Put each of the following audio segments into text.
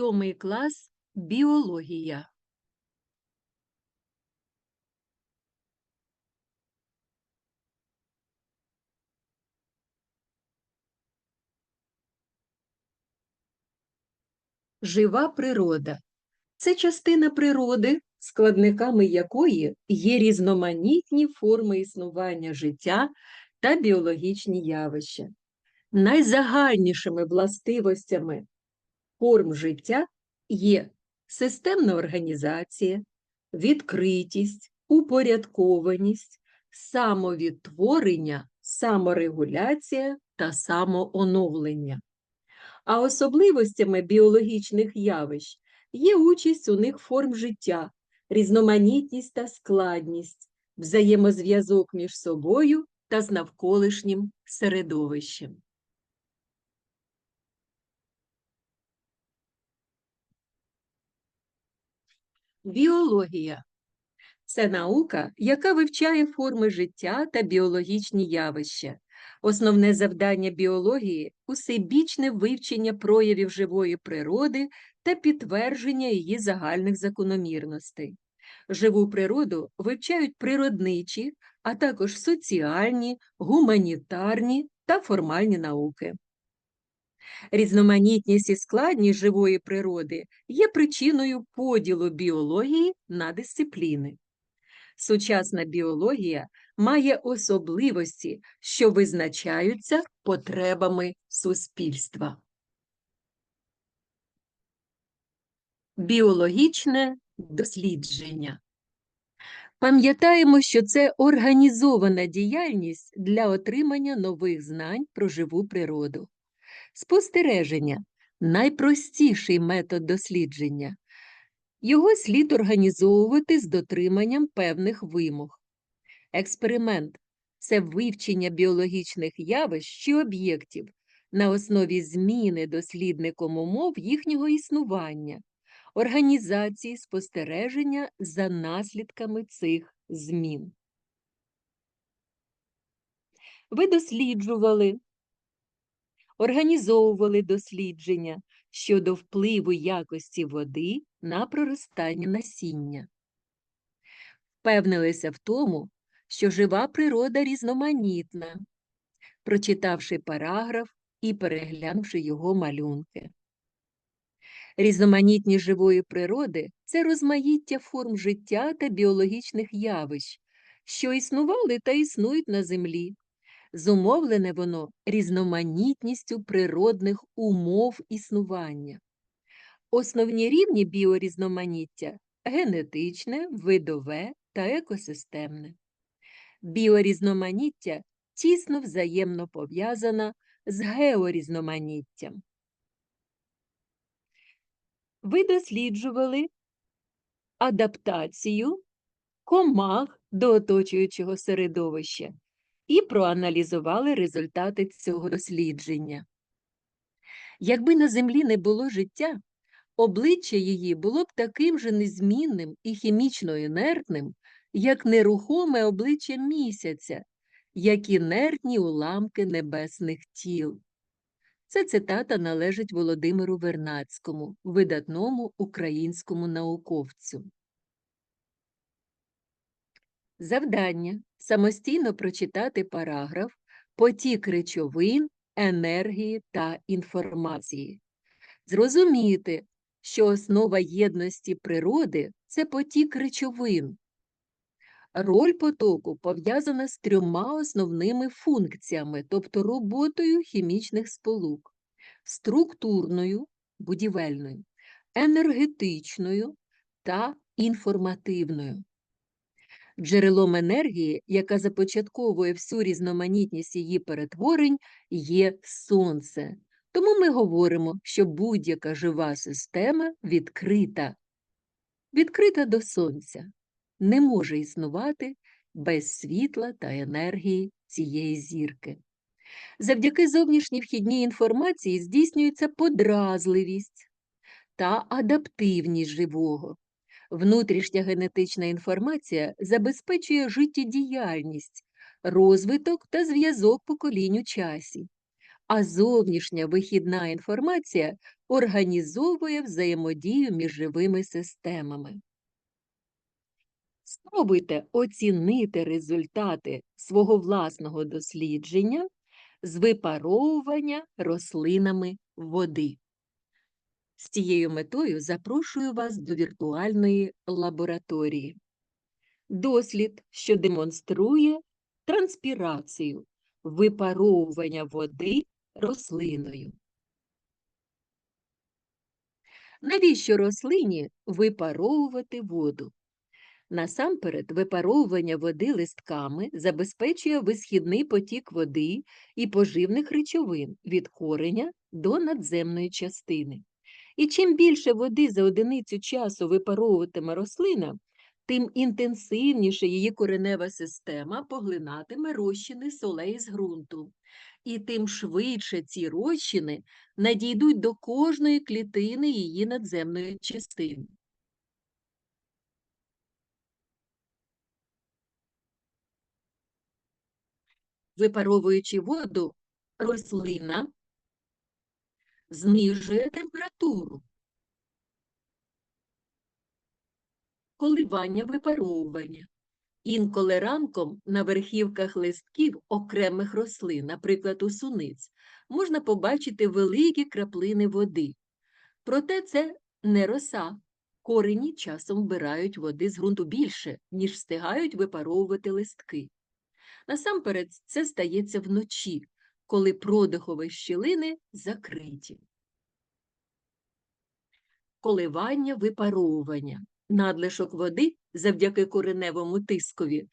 Сьомий клас біологія. Жива природа це частина природи, складниками якої є різноманітні форми існування життя та біологічні явища. Найзагальнішими властивостями форм життя є системна організація, відкритість, упорядкованість, самовідтворення, саморегуляція та самооновлення. А особливостями біологічних явищ є участь у них форм життя, різноманітність та складність, взаємозв'язок між собою та з навколишнім середовищем. Біологія це наука, яка вивчає форми життя та біологічні явища. Основне завдання біології усебічне вивчення проявів живої природи та підтвердження її загальних закономірностей. Живу природу вивчають природничі, а також соціальні, гуманітарні та формальні науки. Різноманітність і складність живої природи є причиною поділу біології на дисципліни. Сучасна біологія має особливості, що визначаються потребами суспільства. Біологічне дослідження. Пам'ятаємо, що це організована діяльність для отримання нових знань про живу природу. Спостереження найпростіший метод дослідження. Його слід організовувати з дотриманням певних вимог. Експеримент це вивчення біологічних явищ чи об'єктів на основі зміни дослідником умов їхнього існування, організації спостереження за наслідками цих змін. Ви досліджували, організовували дослідження щодо впливу якості води на проростання насіння. Впевнилися в тому, що жива природа різноманітна, прочитавши параграф і переглянувши його малюнки. Різноманітність живої природи це розмаїття форм життя та біологічних явищ, що існували та існують на землі. Зумовлене воно різноманітністю природних умов існування. Основні рівні біорізноманіття генетичне, видове та екосистемне. Біорізноманіття тісно взаємно пов'язана з георізноманіттям. Ви досліджували адаптацію комах до оточуючого середовища і проаналізували результати цього дослідження. Якби на землі не було життя, обличчя її було б таким же незмінним і хімічно інертним, як нерухоме обличчя місяця, як інертні уламки небесних тіл. Ця цитата належить Володимиру Вернацькому, видатному українському науковцю. Завдання самостійно прочитати параграф Потік речовин, енергії та інформації. Зрозуміти, що основа єдності природи це потік речовин. Роль потоку пов'язана з трьома основними функціями, тобто роботою хімічних сполук, структурною, будівельною, енергетичною та інформативною. Джерелом енергії, яка започатковує всю різноманітність її перетворень, є сонце. Тому ми говоримо, що будь-яка жива система відкрита, відкрита до сонця, не може існувати без світла та енергії цієї зірки. Завдяки зовнішній вхідній інформації здійснюється подразливість та адаптивність живого. Внутрішня генетична інформація забезпечує життєдіяльність, розвиток та зв'язок поколінь у часі, а зовнішня вихідна інформація організовує взаємодію між живими системами. Спробуйте оцінити результати свого власного дослідження з випаровування рослинами води. З цією метою запрошую вас до віртуальної лабораторії. Дослід, що демонструє транспірацію, випаровування води рослиною. Навіщо рослині випаровувати воду? Насамперед, випаровування води листками забезпечує висхідний потік води і поживних речовин від кореня до надземної частини. І чим більше води за одиницю часу випаровуватиме рослина, тим інтенсивніше її коренева система поглинатиме розчини солей з ґрунту, і тим швидше ці розчини надійдуть до кожної клітини її надземної частини. Випаровуючи воду, рослина знижує температуру. Коливання випаровування. Інколи ранком на верхівках листків окремих рослин, наприклад, у суниць, можна побачити великі краплини води. Проте це не роса. Корені часом вбирають води з ґрунту більше, ніж встигають випаровувати листки. Насамперед, це стається вночі, коли продихові щілини закриті. Коливання випаровування. Надлишок води завдяки кореневому тискові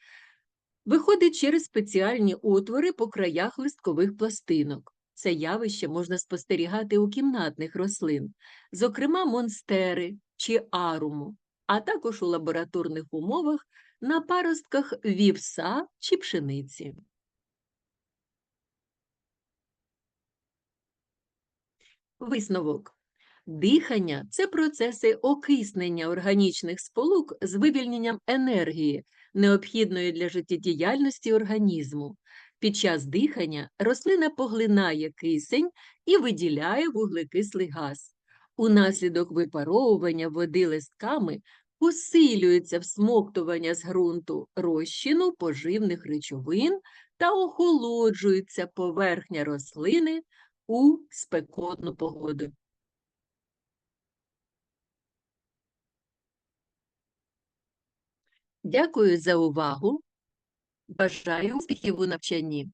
виходить через спеціальні отвори по краях листкових пластинок. Це явище можна спостерігати у кімнатних рослин, зокрема монстери чи аруму, а також у лабораторних умовах на паростках вівса чи пшениці. Висновок. Дихання це процеси окиснення органічних сполук з вивільненням енергії, необхідної для життєдіяльності організму. Під час дихання рослина поглинає кисень і виділяє вуглекислий газ. Унаслідок випаровування води листками посилюється всмоктування з ґрунту розчину поживних речовин та охолоджується поверхня рослини у спекотну погоду. Дякую за увагу. Бажаю успіхів у навчанні.